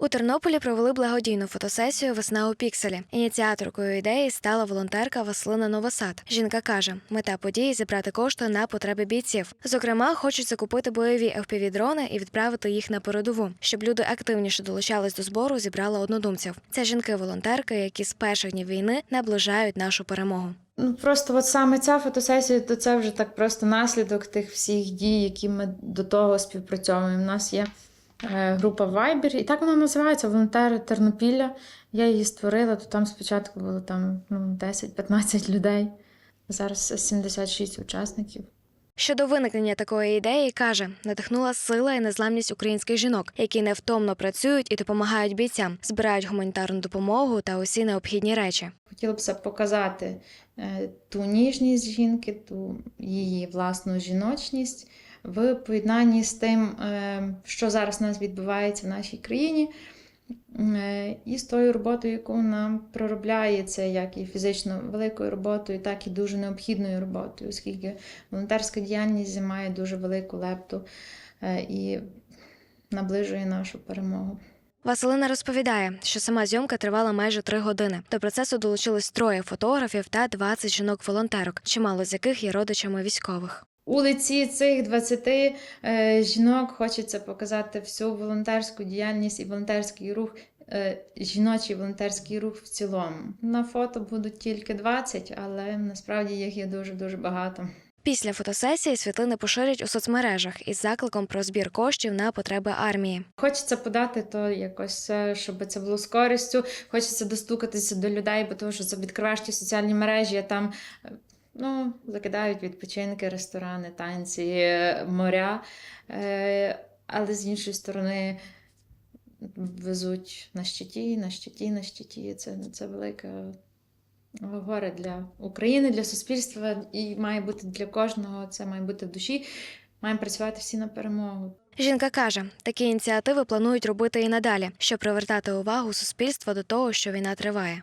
У Тернополі провели благодійну фотосесію Весна у пікселі. Ініціаторкою ідеї стала волонтерка Василина Новосад. Жінка каже, мета події зібрати кошти на потреби бійців. Зокрема, хочуть закупити бойові FPV-дрони і відправити їх на передову, щоб люди активніше долучались до збору. Зібрала однодумців. Це жінки-волонтерки, які з перших днів війни наближають нашу перемогу. Ну, просто от саме ця фотосесія, то це вже так просто наслідок тих всіх дій, які ми до того співпрацьовуємо. У нас є група Viber, і так вона називається Волонтери Тернопілля. Я її створила, то там спочатку було там ну, 10-15 людей. Зараз 76 учасників. Щодо виникнення такої ідеї, каже, надихнула сила і незламність українських жінок, які невтомно працюють і допомагають бійцям, збирають гуманітарну допомогу та усі необхідні речі. Хотілося б показати е, ту ніжність жінки, ту її власну жіночність в поєднанні з тим, е, що зараз у нас відбувається в нашій країні, е, і з тою роботою, яку нам проробляється, як і фізично великою роботою, так і дуже необхідною роботою, оскільки волонтерська діяльність має дуже велику лепту е, і наближує нашу перемогу. Василина розповідає, що сама зйомка тривала майже три години. До процесу долучились троє фотографів та 20 жінок-волонтерок, чимало з яких є родичами військових. У лиці цих 20 е, жінок хочеться показати всю волонтерську діяльність і волонтерський рух, е, жіночий волонтерський рух в цілому. На фото будуть тільки 20, але насправді їх є дуже-дуже багато. Після фотосесії світлини поширять у соцмережах із закликом про збір коштів на потреби армії. Хочеться подати то якось, е, щоб це було з користю. Хочеться достукатися до людей, бо тому що це відкриваєш ті соціальні мережі, а там е, ну, закидають відпочинки, ресторани, танці, е, моря. Але з іншої сторони везуть на щиті, на щиті, на щиті. Це, це велике горе для України, для суспільства і має бути для кожного. Це має бути в душі. Маємо працювати всі на перемогу. Жінка каже, такі ініціативи планують робити і надалі, щоб привертати увагу суспільства до того, що війна триває.